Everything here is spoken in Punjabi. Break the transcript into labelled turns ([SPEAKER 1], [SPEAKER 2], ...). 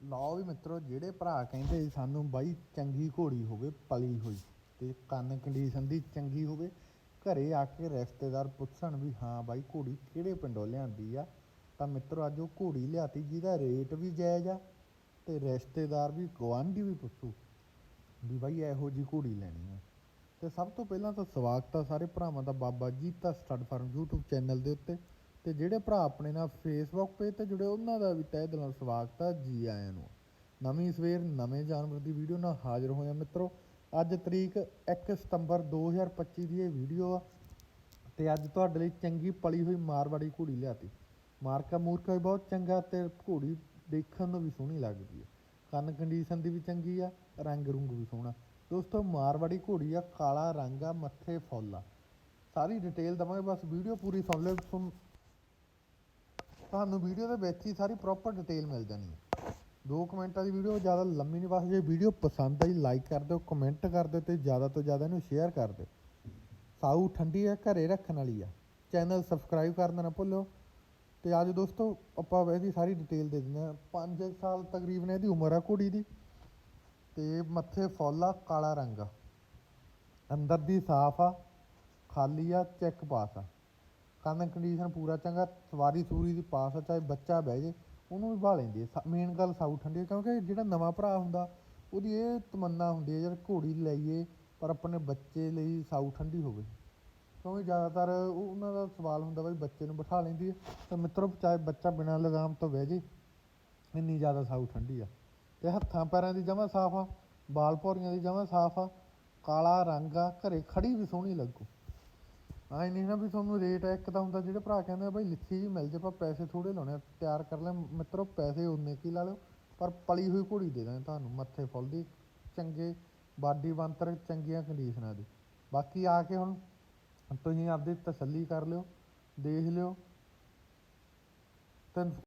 [SPEAKER 1] ਲਓ ਵੀ ਮਿੱਤਰੋ, ਜਿਹੜੇ ਭਰਾ ਕਹਿੰਦੇ ਸਾਨੂੰ ਬਾਈ ਚੰਗੀ ਘੋੜੀ ਹੋਵੇ, ਪਲੀ ਹੋਈ ਤੇ ਕੰਨ ਕੰਡੀਸ਼ਨ ਦੀ ਚੰਗੀ ਹੋਵੇ, ਘਰੇ ਆ ਕੇ ਰਿਸ਼ਤੇਦਾਰ ਪੁੱਛਣ ਵੀ ਹਾਂ ਬਾਈ ਘੋੜੀ ਕਿਹੜੇ ਪਿੰਡੋਂ ਲਿਆਂਦੀ ਆ, ਤਾਂ ਮਿੱਤਰੋ ਅੱਜ ਉਹ ਘੋੜੀ ਲਿਆਤੀ ਜਿਹਦਾ ਰੇਟ ਵੀ ਜਾਇਜ਼ ਆ ਤੇ ਰਿਸ਼ਤੇਦਾਰ ਵੀ, ਗੁਆਂਢੀ ਵੀ ਪੁੱਛੂ ਵੀ ਬਾਈ ਇਹੋ ਜੀ ਘੋੜੀ ਲੈਣੀ ਆ। ਤੇ ਸਭ ਤੋਂ ਪਹਿਲਾਂ ਤਾਂ ਸਵਾਗਤ ਆ ਸਾਰੇ ਭਰਾਵਾਂ ਦਾ Baba Jeeta stud farm YouTube channel ਦੇ ਉੱਤੇ। ਤੇ ਜਿਹੜੇ ਭਰਾ ਆਪਣੇ ਨਾਲ ਫੇਸਬੁੱਕ ਪੇਜ ਤੇ ਜੁੜੇ, ਉਹਨਾਂ ਦਾ ਵੀ ਤਹਿ ਦਿਲੋਂ ਸਵਾਗਤ ਆ ਜੀ ਆਇਆਂ ਨੂੰ। ਨਵੀਂ ਸਵੇਰ, ਨਵੇਂ ਜਾਨਵਰ ਦੀ ਵੀਡੀਓ ਨਾਲ ਹਾਜ਼ਰ ਹੋਇਆ ਮਿੱਤਰੋ, ਅੱਜ ਤਰੀਕ 1 ਸਤੰਬਰ 2025 ਦੀ ਇਹ ਵੀਡੀਓ ਆ ਤੇ ਅੱਜ ਤੁਹਾਡੇ ਲਈ ਚੰਗੀ ਪਲੀ ਹੋਈ ਮਾਰਵਾੜੀ ਘੋੜੀ ਲਿਆਤੀ। ਮਾਰਕਾ ਮੂਰਕਾ ਵੀ ਬਹੁਤ ਚੰਗਾ ਤੇ ਘੋੜੀ ਦੇਖਣ ਨੂੰ ਵੀ ਸੋਹਣੀ ਲੱਗਦੀ ਹੈ ਕੰਨ ਕੰਡੀਸ਼ਨ ਦੀ ਵੀ ਚੰਗੀ ਆ, ਰੰਗ ਰੁੰਗ ਵੀ ਸੋਹਣਾ। ਦੋਸਤੋ, ਮਾਰਵਾੜੀ ਘੋੜੀ ਆ, ਕਾਲਾ ਰੰਗ ਆ, ਮੱਥੇ ਫੁੱਲ ਆ। ਸਾਰੀ ਡਿਟੇਲ ਦਵਾਂਗੇ, ਬਸ ਵੀਡੀਓ ਪੂਰੀ ਸੁਣ ਲਿਓ ਤੁਹਾਨੂੰ ਵੀਡੀਓ ਦੇ ਵਿੱਚ ਹੀ ਸਾਰੀ ਪ੍ਰੋਪਰ ਡਿਟੇਲ ਮਿਲ ਜਾਣੀ ਹੈ। ਦੋ ਮਿੰਟਾਂ ਦੀ ਵੀਡੀਓ ਜ਼ਿਆਦਾ ਲੰਮੀ ਨਹੀਂ, ਬਸ ਜੇ ਵੀਡੀਓ ਪਸੰਦ ਆਈ ਲਾਈਕ ਕਰ ਦਿਓ ਕਮੈਂਟ ਕਰ ਦਿਓ ਤੇ ਜ਼ਿਆਦਾ ਤੋਂ ਜ਼ਿਆਦਾ ਇਹਨੂੰ ਸ਼ੇਅਰ ਕਰ ਦਿਓ। ਸਾਊ ਠੰਡੀ ਹੈ, ਘਰੇ ਰੱਖਣ ਵਾਲੀ ਆ। ਚੈਨਲ ਸਬਸਕ੍ਰਾਈਬ ਕਰਨਾ ਨਾ ਭੁੱਲਿਓ ਤੇ ਅੱਜ ਦੋਸਤੋ, ਆਪਾਂ ਇਹਦੀ ਸਾਰੀ ਡਿਟੇਲ ਦੇ ਦਿੰਦੇ ਹਾਂ। 5 ਸਾਲ ਤਕਰੀਬਨ ਇਹਦੀ ਉਮਰ ਆ ਘੋੜੀ ਦੀ। ਤੇ ਮੱਥੇ ਫੁੱਲ ਆ, ਕਾਲਾ ਰੰਗ ਆ। ਅੰਦਰ ਦੀ ਸਾਫ਼ ਆ, ਖਾਲੀ ਆ ਚੈੱਕ ਪਾਸ ਆ। ਕੰਨ ਕੰਡੀਸ਼ਨ ਪੂਰਾ ਚੰਗਾ, ਸਵਾਰੀ ਸੂਰੀ ਦੀ ਪਾਸ ਆ, ਚਾਹੇ ਬੱਚਾ ਬਹਿ ਜੇ, ਉਹਨੂੰ ਵੀ ਭਾਲ ਲੈਂਦੀ ਹੈ। ਮੇਨ ਗੱਲ ਸਾਊ ਠੰਡੀ ਕਿਉਂਕਿ ਜਿਹੜਾ ਨਵਾਂ ਭਰਾ ਹੁੰਦਾ, ਉਹਦੀ ਇਹ ਤਮੰਨਾ ਹੁੰਦੀ ਹੈ, ਯਾਰ ਘੋੜੀ ਲਈਏ, ਪਰ ਆਪਣੇ ਬੱਚੇ ਲਈ ਸਾਊ ਠੰਡੀ ਹੋਵੇ। ਕਿਉਂਕਿ ਜ਼ਿਆਦਾਤਰ ਉਹ- ਉਹਨਾਂ ਦਾ ਸਵਾਲ ਹੁੰਦਾ ਬਈ ਬੱਚੇ ਨੂੰ ਬਿਠਾ ਲੈਂਦੀ ਹੈ, ਤਾਂ ਮਿੱਤਰੋ, ਚਾਹੇ ਬੱਚਾ ਬਿਨਾਂ ਲਗਾਮ ਤੋਂ ਬਹਿ ਜੇ, ਇੰਨੀ ਜ਼ਿਆਦਾ ਸਾਊ ਠੰਡੀ ਆ। ਤੇ ਹੱਥਾਂ ਪੈਰਾਂ ਦੀ ਜਮਾਂ ਸਾਫ਼ ਆ, ਬਾਲ ਭੌਰੀਆਂ ਦੀ ਜਮਾਂ ਸਾਫ਼ ਆ, ਕਾਲਾ ਰੰਗ ਆ, ਘਰੇ ਖੜੀ ਵੀ ਸੋਹਣੀ ਲੱਗੂ। ਆਏ ਨਹੀਂ ਨਾ ਵੀ ਤੁਹਾਨੂੰ ਰੇਟ ਇੱਕ ਤਾਂ ਹੁੰਦਾ ਜਿਹੜੇ ਭਰਾ ਕਹਿੰਦੇ ਆ, ਬਈ ਲਿੱਥੀ ਜੀ ਮਿਲ ਜੇ ਪਰ ਪੈਸੇ ਥੋੜੇ ਲਾਉਣੇ ਆ, ਤਿਆਰ ਕਰ ਲੈ, ਮਿੱਤਰੋ, ਪੈਸੇ ਉਨੇ ਕੀ ਲਾ ਲਿਓ, ਪਰ ਪਲੀ ਹੋਈ ਘੋੜੀ ਦੇ ਦਾਂਗੇ ਤੁਹਾਨੂੰ, ਮੱਥੇ ਫੁੱਲ ਦੀ, ਚੰਗੇ, ਬਾਡੀ ਬੰਤਰ ਚੰਗੀਆਂ ਕੰਡੀਸ਼ਨਾਂ ਦੀ। ਬਾਕੀ ਆ ਕੇ ਹੁਣ ਤੁਸੀਂ ਆਪਦੀ ਤਸੱਲੀ ਕਰ ਲਿਓ, ਦੇਖ ਲਿਓ ਤੇ